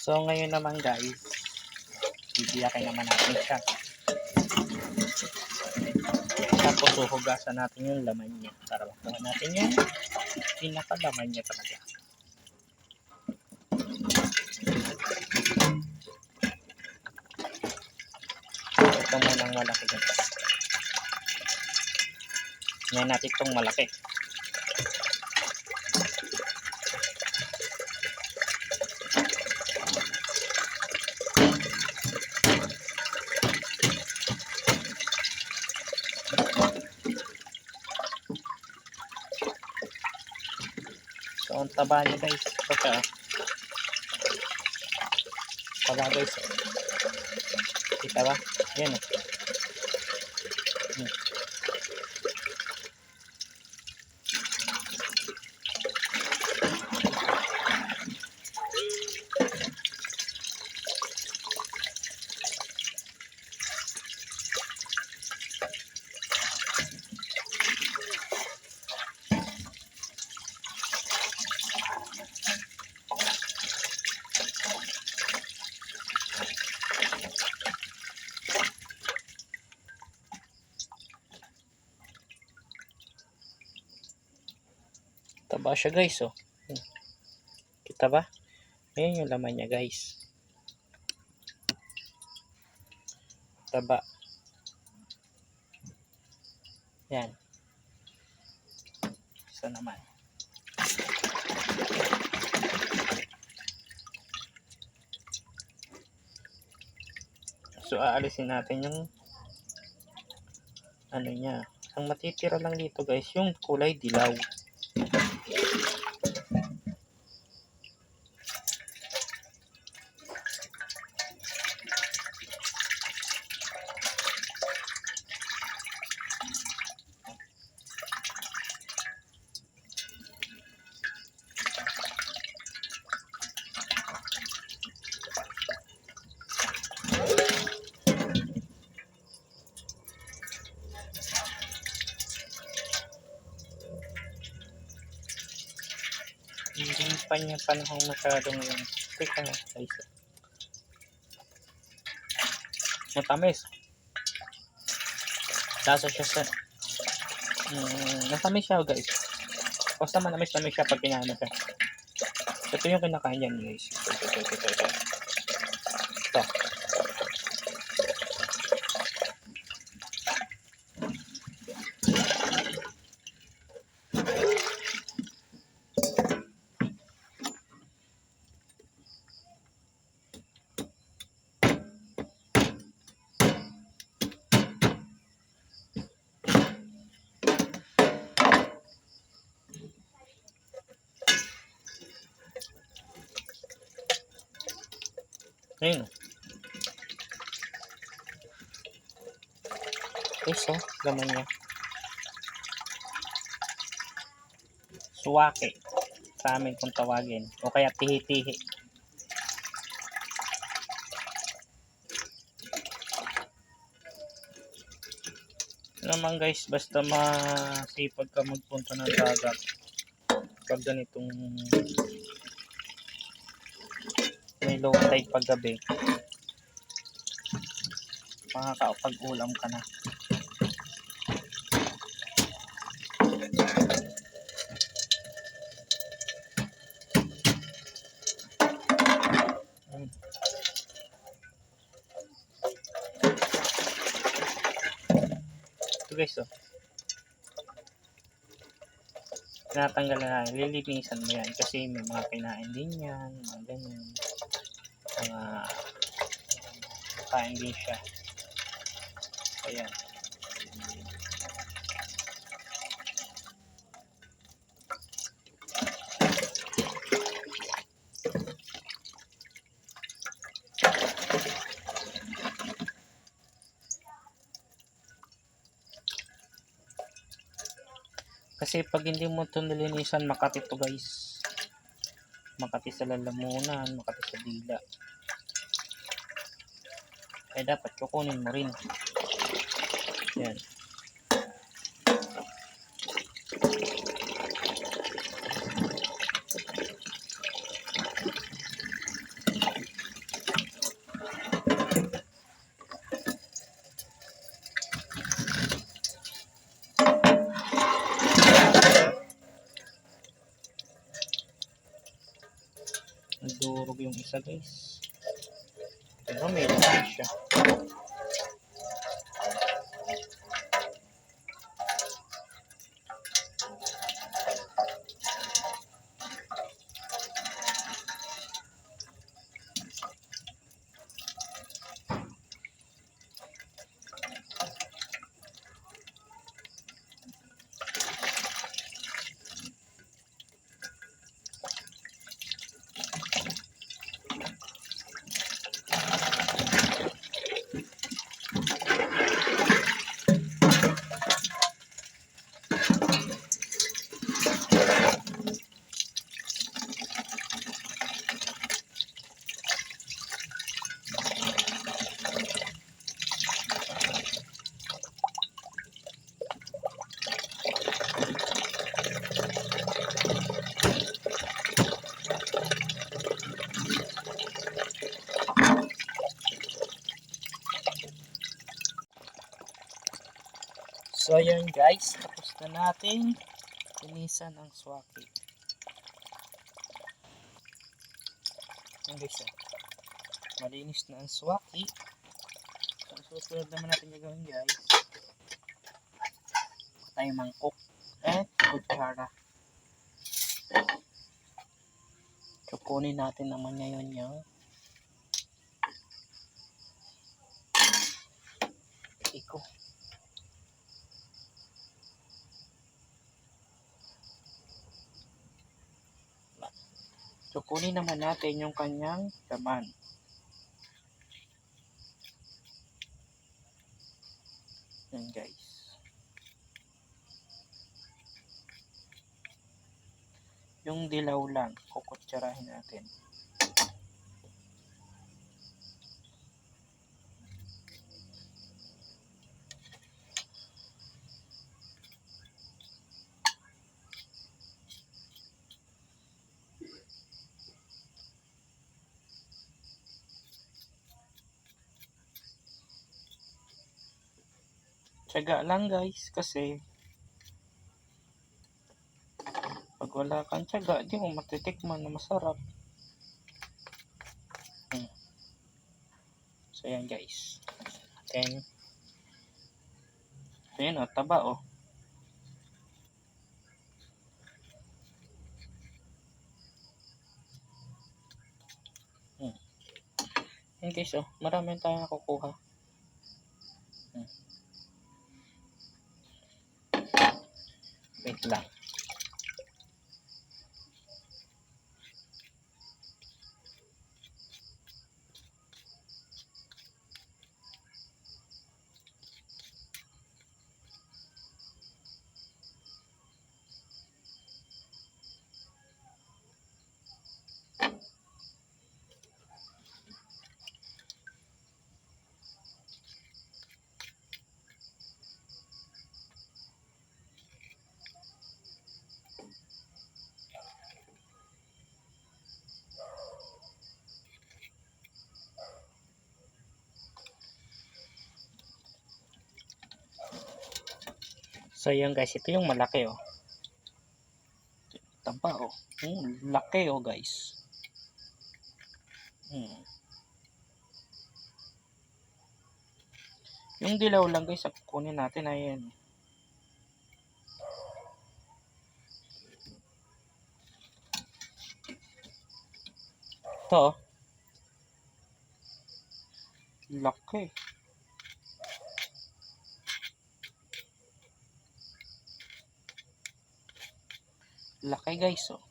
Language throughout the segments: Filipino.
So, ngayon naman guys, bibiyakin naman natin siya. Tapos, huhugasan natin yung laman niya para makuha natin yung pinakalaman niya talaga. Ito muna ang malaki dito. Ngayon natin itong malaki. Taba niya guys. Oh. Taba guys. Kita ba? Yan oh. Hmm. Taba siya guys oh. Hmm. Kita ba? Ayan yung laman niya guys. Taba. Yan. Isa naman. So aalisin natin yung ano niya. Ang matitira lang dito guys, yung kulay dilaw. Hindi pa niya panahon masyado ngayon. Teka nga, guys. Matamis. Lasa siya sa... Mm, matamis siya, guys. Basta manamis-namis siya pag kinano siya. Ito yung kinakain niyan, guys. Ito, ito, ito, ito, ito. Ito. Ayun. Guys, oh. Laman niya. Suwake. Sa amin kung tawagin. O kaya tihi-tihi. naman guys, basta masipag ka magpunta ng dagat pag ganitong may low tide paggabi makakapag-ulam ka na. Ito guys oh. Tinatanggal na lilinisan mo yan kasi may mga kinain din yan mga ganyan mga kain din siya. Ayan. Kasi pag hindi mo ito nilinisan makati to guys makati sa lalamunan makati sa dila. Ay dapat kukunin mo rin. Yan yung isa guys. Pero may So ayun guys, tapos na natin linisan ang swaki. Ayan guys, oh. malinis na ang swaki. So susunod naman natin gagawin guys, tayo mangkok at kutsara. So kunin natin naman ngayon yung iko. So, kunin naman natin yung kanyang laman. Yan guys. Yung dilaw lang, kukutsarahin natin. Tsaga lang guys kasi pag wala kang tsaga, di mo matitikman na masarap. Hmm. So yan guys. Then, so yan o, taba o. Hmm. Yan guys o, marami tayong nakukuha. Hmm. Wait lang. So yun guys, ito yung malaki oh. Taba oh. Hmm, laki oh guys. Hmm. Yung dilaw lang guys, kunin natin ayan. Ito oh. Laki. Laki guys oh.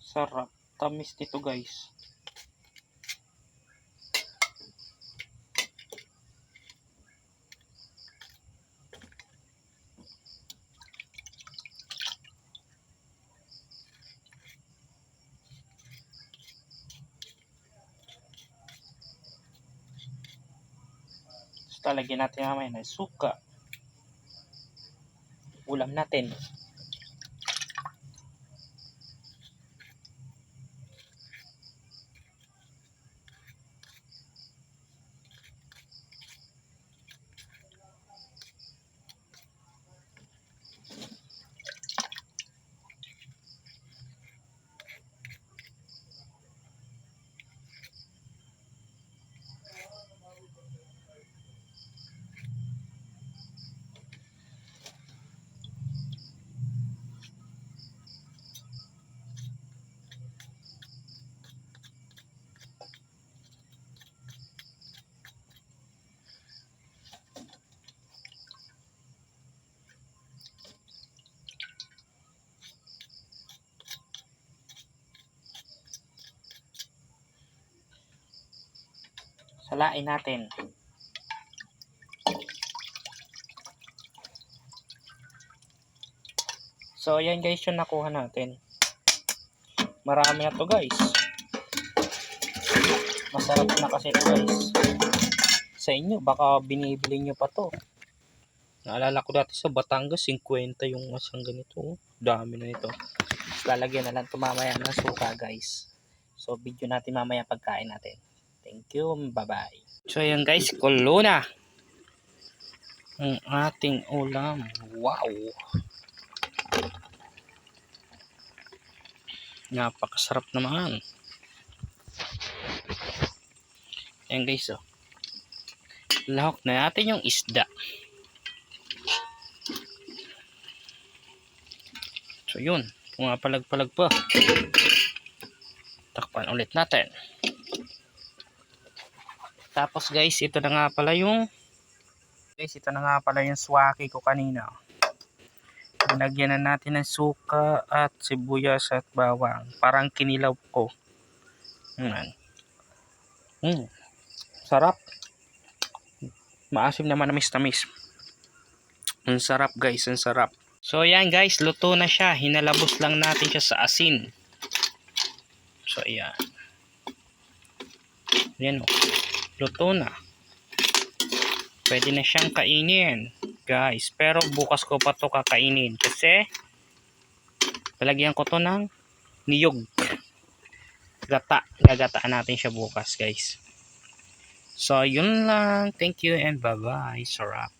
Sarap. Tamis nito guys. Talagyan natin mamaya ng suka. Ulam natin. Salain natin. So, ayan guys yung nakuha natin. Marami na to guys. Masarap na kasi to guys. Sa inyo, baka binibili nyo pa to. Naalala ko dati sa Batangas, 50 yung masang ganito. oh. Dami na ito. Lalagyan na lang ito mamaya ng suka guys. So, video natin mamaya pagkain natin. Thank you. Bye-bye. So, ayan guys, kulo na. Ang ating ulam. Wow. Napakasarap naman. Ayan guys, oh. Lahok na natin yung isda. So, yun. Pumapalag-palag pa. Takpan ulit natin. Tapos guys, ito na nga pala yung guys, ito na nga pala yung swaki ko kanina. Nilagyan na natin ng suka at sibuyas at bawang. Parang kinilaw ko. Yan. Mm. Sarap. Maasim naman na tamis Ang sarap guys, ang sarap. So yan guys, luto na siya. Hinalabos lang natin siya sa asin. So ayan. Yan o. Luto na. Pwede na siyang kainin. Guys, pero bukas ko pa to kakainin. Kasi, palagyan ko to ng niyog. Gata. Gagataan natin siya bukas guys. So, yun lang. Thank you and bye-bye. Sarap.